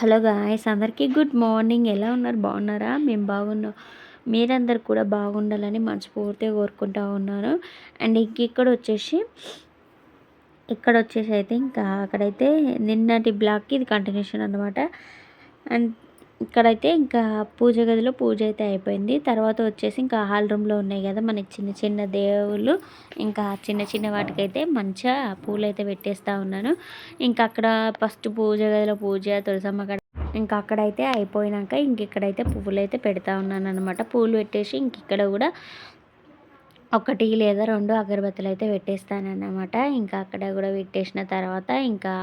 Hello guys అందరికీ good morning. ఎలా ఉన్నారు? బాగున్నారా? మేము బాగున్నాం. మీరందరు కూడా బాగుండాలని మనస్ఫూర్తిగా కోరుకుంటా ఉన్నాను. అండ్ ఇంక ఇక్కడ వచ్చేసి ఇక్కడ వచ్చేసి అయితే ఇంకా అక్కడైతే నిన్నటి బ్లాక్కి ఇది కంటిన్యూషన్ అనమాట అండ్ ఇక్కడైతే ఇంకా పూజ గదిలో పూజ అయితే అయిపోయింది. తర్వాత వచ్చేసి ఇంకా హాల్ రూమ్లో ఉన్నాయి కదా మనకి చిన్న చిన్న దేవుళ్ళు. ఇంకా చిన్న చిన్న వాటికైతే మంచిగా పూలు అయితే పెట్టేస్తూ ఉన్నాను. ఇంకా అక్కడ ఫస్ట్ పూజ గదిలో పూజ తులసమ్మ ఇంకా అక్కడైతే అయిపోయినాక ఇంక ఇక్కడైతే పువ్వులు అయితే పెడతా ఉన్నాను అనమాట పూలు పెట్టేసి ఇంక ఇక్కడ కూడా ఒకటి లేదా రెండు అగరబత్తులు అయితే పెట్టేస్తానన్నమాట. ఇంకా అక్కడ కూడా పెట్టేసిన తర్వాత ఇంకా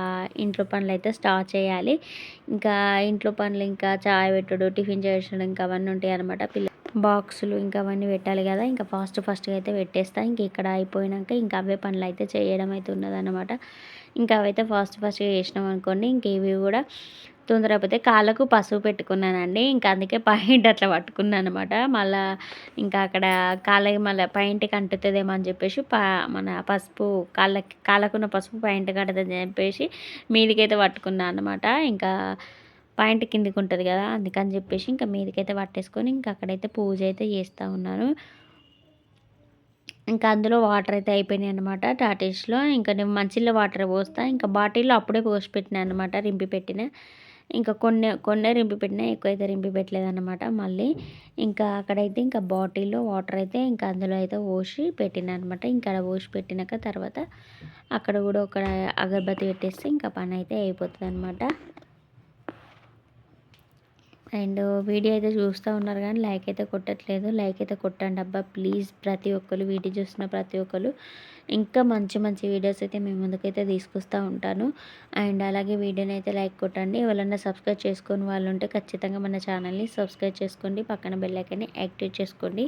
ఇంట్లో పనులు అయితే స్టార్ట్ చేయాలి. ఇంకా ఇంట్లో పనులు ఇంకా చాయ్ పెట్టడు టిఫిన్ చేయడం ఇంకా అవన్నీ ఉంటాయి అనమాట పిల్ల బాక్సులు ఇంకా అవన్నీ పెట్టాలి కదా. ఇంకా ఫాస్ట్ ఫాస్ట్గా అయితే పెట్టేస్తా. ఇంక ఇక్కడ అయిపోయినాక ఇంకా అవే పనులు అయితే చేయడం అయితే ఉన్నదన్నమాట. ఇంకా అవైతే ఫాస్ట్ ఫాస్ట్గా చేసినాం అనుకోండి. ఇంక ఇవి కూడా తొందరపోతే కాళ్ళకు పసుపు పెట్టుకున్నానండి. ఇంకా అందుకే పాయింట్ అట్లా పట్టుకున్నాను అనమాట మళ్ళా ఇంకా అక్కడ కాళ్ళకి మళ్ళీ పాయింట్కి అంటుతుందేమో అని చెప్పేసి పా మన పసుపు కాళ్ళకి కాళ్ళకున్న పసుపు పాయింట్ కడుతుందని చెప్పేసి మీదికైతే పట్టుకున్నాను అనమాట ఇంకా పాయింట్ కిందికి ఉంటుంది కదా అందుకని చెప్పేసి ఇంకా మీదకైతే పట్టేసుకొని ఇంకా అక్కడైతే పూజ అయితే చేస్తూ ఉన్నాను ఇంకా అందులో వాటర్ అయితే అయిపోయినాయి అనమాట టాటేస్లో. ఇంకా నేను మంచిలో వాటర్ పోస్తా ఇంకా బాటిల్లో అప్పుడే పోసి పెట్టినా అనమాట రింపి పెట్టిన. ఇంకా కొన్ని కొన్ని రింపి పెట్టినా ఎక్కువ అయితే రింపి పెట్టలేదు అనమాట మళ్ళీ. ఇంకా అక్కడైతే ఇంకా బాటిల్లో వాటర్ అయితే ఇంకా అందులో అయితే పోసి పెట్టిన అనమాట ఇంకా పోసి పెట్టినాక తర్వాత అక్కడ కూడా ఒక అగరబత్తి పెట్టేస్తే ఇంకా పని అయితే అయిపోతుంది అనమాట అండ్ వీడియో అయితే చూస్తూ ఉన్నారు కానీ లైక్ అయితే కొట్టట్లేదు. లైక్ అయితే కొట్టండి అబ్బా ప్లీజ్. ప్రతి ఒక్కరు వీడియో చూస్తున్న ప్రతి ఒక్కరు ఇంకా మంచి మంచి వీడియోస్ అయితే మీ ముందుకైతే తీసుకొస్తూ ఉంటాను. అండ్ అలాగే వీడియోని అయితే లైక్ కొట్టండి. ఎవరన్నా సబ్స్క్రైబ్ చేసుకొని వాళ్ళు ఉంటే ఖచ్చితంగా మన ఛానల్ని సబ్స్క్రైబ్ చేసుకోండి. పక్కన బెల్ యాక్టివేట్ యాక్టివ్ చేసుకోండి.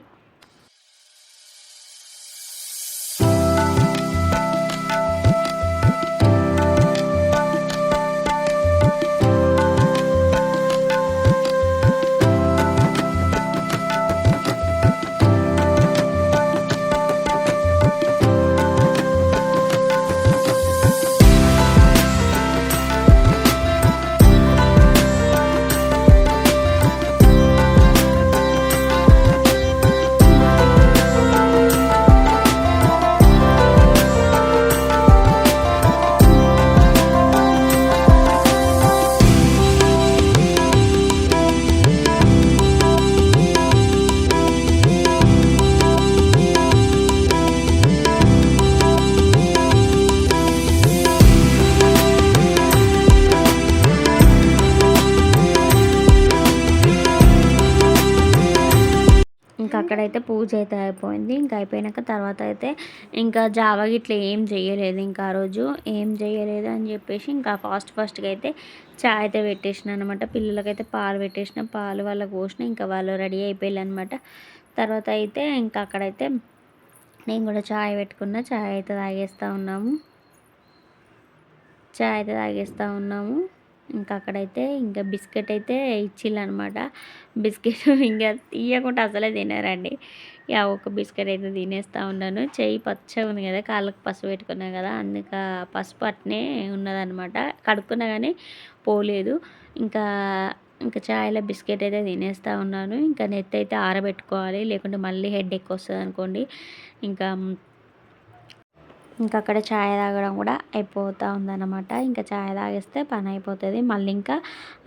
ఇంకా అక్కడైతే పూజ అయితే అయిపోయింది. ఇంకా అయిపోయినాక తర్వాత అయితే ఇంకా జావా ఇట్లా ఏం చేయలేదు ఇంకా ఆ రోజు ఏం చేయలేదు అని చెప్పేసి ఇంకా ఫాస్ట్ ఫాస్ట్గా అయితే చాయ్ అయితే పెట్టేసిన అనమాట పిల్లలకైతే పాలు పెట్టేసిన పాలు వాళ్ళకి పోసిన ఇంకా వాళ్ళు రెడీ అయిపోయారు అనమాట తర్వాత అయితే ఇంకా అక్కడైతే నేను కూడా చాయ్ పెట్టుకున్న. చాయ్ అయితే తాగేస్తూ ఉన్నాము. చాయ్ అయితే తాగేస్తూ ఉన్నాము. ఇంకా అక్కడైతే ఇంకా బిస్కెట్ అయితే ఇచ్చిల్లనమాట బిస్కెట్ ఇంకా తీయకుండా అసలే తినారండి. ఇక ఒక బిస్కెట్ అయితే తినేస్తూ ఉన్నాను. చెయ్యి పచ్చగా ఉంది కదా కాళ్ళకి పసుపు పెట్టుకున్నాను కదా అందుక పసుపు అట్నే ఉన్నదనమాట. కడుక్కున్నా కానీ పోలేదు. ఇంకా ఇంకా చాయ్లో బిస్కెట్ అయితే తినేస్తూ ఉన్నాను. ఇంకా నెత్తి అయితే ఆరబెట్టుకోవాలి లేకుంటే మళ్ళీ హెడ్ ఎక్కువ వస్తుంది అనుకోండి ఇంకా ఇంకా అక్కడ ఛాయ్ తాగడం కూడా అయిపోతూ ఉందన్నమాట. ఇంకా ఛాయ్ తాగేస్తే పని అయిపోతుంది మళ్ళీ ఇంకా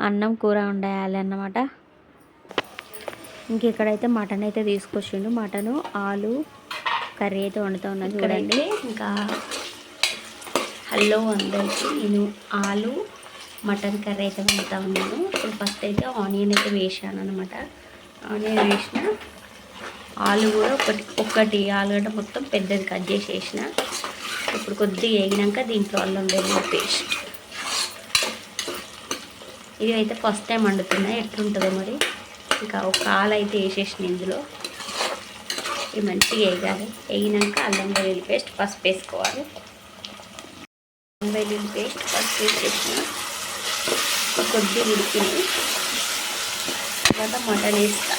అన్నం కూర వండేయాలి అన్నమాట. ఇంక ఇక్కడైతే మటన్ అయితే తీసుకొచ్చిండు. మటను ఆలు కర్రీ అయితే వండుతూ ఉన్నాను చూడండి. ఇంకా హలో అందరికీ నేను ఆలు మటన్ కర్రీ అయితే వండుతూ ఉన్నాను. ఇప్పుడు ఫస్ట్ అయితే ఆనియన్ అయితే వేసాను అనమాట ఆనియన్ వేసిన ఆలు కూడా ఒకటి ఒకటి ఆలుగడ్డ మొత్తం పెద్దది కట్ చేసి వేసిన. ఇప్పుడు కొద్దిగా వేగినాక దీంట్లో అల్లం వెల్లుల్లి పేస్ట్. ఇది అయితే ఫస్ట్ టైం వండుతున్నాయి ఎట్లుంటుందో మరి. ఇంకా ఒక కాలు అయితే వేసేసిన ఇందులో. ఇది మంచిగా వేగాలి. వేగినాక అల్లం వెల్లుల్లి పేస్ట్ పసుపు వేసుకోవాలి. అల్లం వెల్లుల్లి పేస్ట్ పసుపు వేసేసిన. కొద్దిగా ఉడికింది. తర్వాత మటన్ వేస్తా.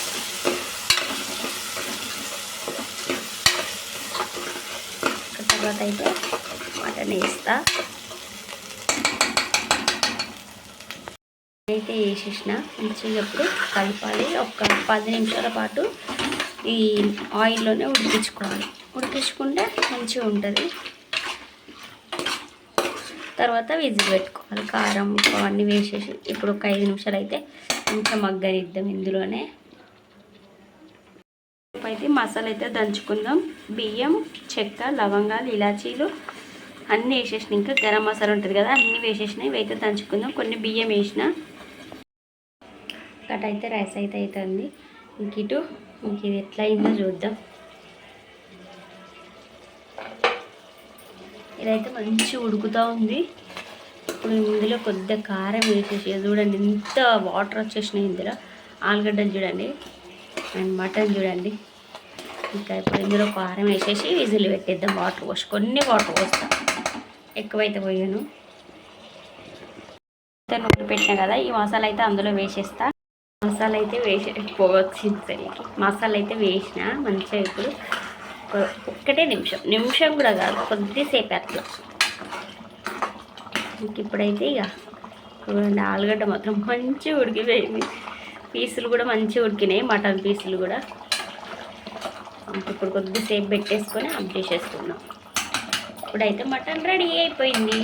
తర్వాత అయితే మటన్ వేస్తా. అయితే వేసేసిన మంచిగా ఇప్పుడు కలపాలి. ఒక పది నిమిషాల పాటు ఈ ఆయిల్లోనే ఉడికించుకోవాలి. ఉడికించుకుంటే మంచిగా ఉంటుంది. తర్వాత విజిల్ పెట్టుకోవాలి. కారం అవన్నీ వేసేసి ఇప్పుడు ఒక ఐదు నిమిషాలు అయితే కొంచెం మగ్గనిద్దాం ఇందులోనే. అయితే మసాలా అయితే దంచుకుందాం. బియ్యం చెక్క లవంగాలు ఇలాచీలు అన్నీ వేసేసిన ఇంకా గరం మసాలా ఉంటుంది కదా అన్నీ వేసేసినాయి ఇవైతే దంచుకుందాం. కొన్ని బియ్యం వేసిన ఒకటి అయితే రైస్ అయితే అవుతుంది ఇంక ఇటు ఇంక ఇది ఎట్లా అయిందో చూద్దాం. ఇదైతే మంచి ఉడుకుతూ ఉంది. ఇప్పుడు ఇందులో కొద్దిగా కారం వేసేసి చూడండి ఇంత వాటర్ వచ్చేసినాయి ఇందులో. ఆలుగడ్డలు చూడండి అండ్ మటన్ చూడండి. ఇంకా ఇప్పుడు ఇందులో కారం వేసేసి విజిల్ పెట్టేద్దాం. వాటర్ పోసి కొన్ని వాటర్ పోస్తాం. ఎక్కువైతే పోయాను. నూనె పెట్టినా కదా ఈ మసాలా అయితే అందులో వేసేస్తా. మసాలా అయితే వేసే పోవచ్చింది సరికి మసాలా అయితే వేసిన మంచిగా ఇప్పుడు ఒక్కటే నిమిషం. నిమిషం కూడా కాదు కొద్దిసేపు అట్లా. ఇంక ఇప్పుడైతే ఇక చూడండి ఆలుగడ్డ మాత్రం మంచిగా ఉడికిపోయింది. పీసులు కూడా మంచిగా ఉడికినాయి మటన్ పీసులు కూడా. ఇప్పుడు కొద్దిసేపు పెట్టేసుకొని ఆఫ్ చేసేసుకున్నాం ఇప్పుడైతే మటన్ రెడీ అయిపోయింది.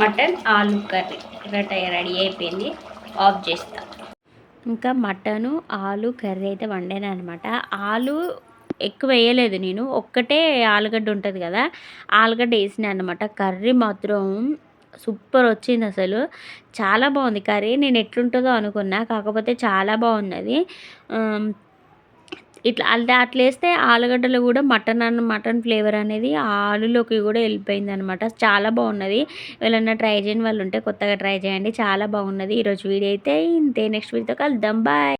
Mutton aloo curry. రెడీ అయిపోయింది. ఆఫ్ చేస్తా. ఇంకా మటను ఆలు కర్రీ అయితే వండాను అనమాట ఆలు ఎక్కువ వేయలేదు నేను. ఒక్కటే ఆలుగడ్డ ఉంటుంది కదా ఆలుగడ్డ వేసిన అనమాట కర్రీ మాత్రం సూపర్ వచ్చింది అసలు. చాలా బాగుంది. కర్రీ నేను ఎట్లుంటుందో అనుకున్నా. కాకపోతే చాలా బాగున్నది. ఇట్లా అట్లా వేస్తే ఆలుగడ్డలు కూడా మటన్ అన్న మటన్ ఫ్లేవర్ అనేది ఆలులోకి కూడా వెళ్ళిపోయింది అనమాట చాలా బాగున్నది. ఎవరైనా ట్రై చేయని వాళ్ళు ఉంటే కొత్తగా ట్రై చేయండి. చాలా బాగున్నది. ఈరోజు వీడియో అయితే ఇంతే. నెక్స్ట్ వీడియోతో కలుద్దాం. బాయ్.